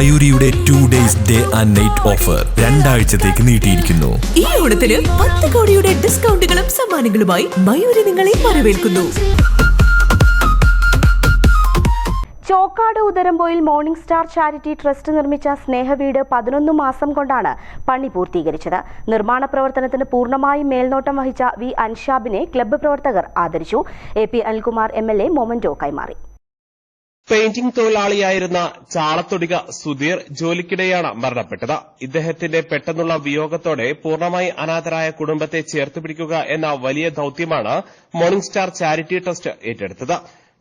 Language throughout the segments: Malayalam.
മയൂരിയുടെ two days day and night offer രണ്ടാഴ്ചത്തേക്ക് നീട്ടിയിരിക്കുന്നു. ഈ ഓണത്തിന് പത്ത് കോടിയുടെ ഡിസ്കൗണ്ടുകളും സമ്മാനങ്ങളുമായി മയൂരി നിങ്ങളെ വരവേൽക്കുന്നു. Chokkad Udarampoyil morning star charity trust നിർമ്മിച്ച സ്നേഹവീട് പതിനൊന്ന് മാസം കൊണ്ടാണ് പണി പൂർത്തീകരിച്ചത്. നിർമ്മാണ പ്രവർത്തനത്തിന് പൂർണമായും മേൽനോട്ടം വഹിച്ച വി അൻഷാബിനെ ക്ലബ്ബ് പ്രവർത്തകർ ആദരിച്ചു. A P Anilkumar M L A memento കൈമാറി. പെയിന്റിംഗ് തൊഴിലാളിയായിരുന്ന ചാളത്തൊടിക സുധീർ ജോലിക്കിടെയാണ് മരണപ്പെട്ടത്. ഇദ്ദേഹത്തിന്റെ പെട്ടെന്നുള്ള വിയോഗത്തോടെ പൂർണമായി അനാഥരായ കുടുംബത്തെ ചേർത്തുപിടിക്കുക എന്ന വലിയ ദൌത്യമാണ് മോർണിംഗ് സ്റ്റാർ ചാരിറ്റി ട്രസ്റ്റ് ഏറ്റെടുത്തത്.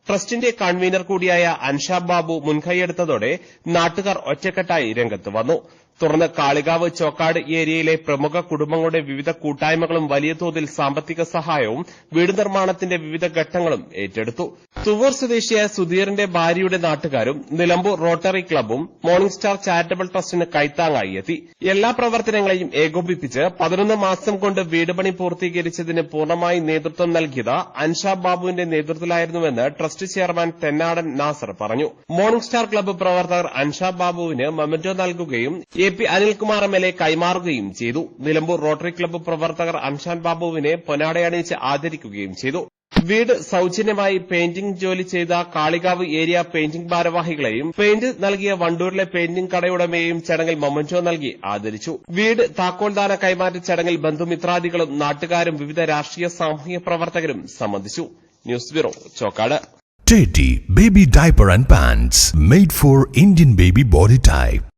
ട്രസ്റ്റിന്റെ കൺവീനർ കൂടിയായ അൻഷാബ് ബാബു മുൻകൈയെടുത്തതോടെ നാട്ടുകാർ ഒറ്റക്കെട്ടായി രംഗത്ത് വന്നു. തുടർന്ന് കാളികാവ് ചോക്കാട് ഏരിയയിലെ പ്രമുഖ കുടുംബങ്ങളുടെ വിവിധ കൂട്ടായ്മകളും വലിയ തോതിൽ സാമ്പത്തിക സഹായവും വീട് നിർമ്മാണത്തിന്റെ വിവിധ ഘട്ടങ്ങളും ഏറ്റെടുത്തു. തുവൂർ സ്വദേശിയായ സുധീറിന്റെ ഭാര്യയുടെ നാട്ടുകാരും നിലമ്പൂർ റോട്ടറി ക്ലബും മോർണിംഗ് സ്റ്റാർ ചാരിറ്റബിൾ ട്രസ്റ്റിന് കൈത്താങ്ങായി എത്തി. എല്ലാ പ്രവർത്തനങ്ങളെയും ഏകോപിപ്പിച്ച് പതിനൊന്ന് മാസം കൊണ്ട് വീട് പണി പൂർത്തീകരിച്ചതിന് പൂർണമായി നേതൃത്വം നൽകിയത് അൻഷാ ബാബുവിന്റെ നേതൃത്വത്തിലായിരുന്നുവെന്ന് ട്രസ്റ്റ് ചെയർമാൻ തെന്നാടൻ നാസർ പറഞ്ഞു. മോർണിംഗ് സ്റ്റാർ ക്ലബ് പ്രവർത്തകർ അൻഷാ ബാബുവിന് മൊമെന്റോ നൽകുകയും A P Anilkumar M L A കൈമാറുകയും ചെയ്തു. നിലമ്പൂർ റോട്ടറി ക്ലബ്ബ് പ്രവർത്തകർ അംഷാൻ ബാബുവിനെ പൊന്നാടയണിയിച്ച് ആദരിക്കുകയും ചെയ്തു. വീട് സൌജന്യമായി പെയിന്റിംഗ് ജോലി ചെയ്ത കാളികാവ് ഏരിയ പെയിന്റിംഗ് ഭാരവാഹികളെയും പെയിന്റ് നൽകിയ വണ്ടൂരിലെ പെയിന്റിംഗ് കടയുടമയെയും ചടങ്ങിൽ മൊമന്റോ നൽകി ആദരിച്ചു. വീട് താക്കോൽദാന കൈമാറ്റ ചടങ്ങിൽ ബന്ധുമിത്രാദികളും നാട്ടുകാരും വിവിധ രാഷ്ട്രീയ സാമൂഹിക പ്രവർത്തകരും സംബന്ധിച്ചു. News bureau Chokkad. Teddy Baby Diaper and Pants made for Indian baby body type.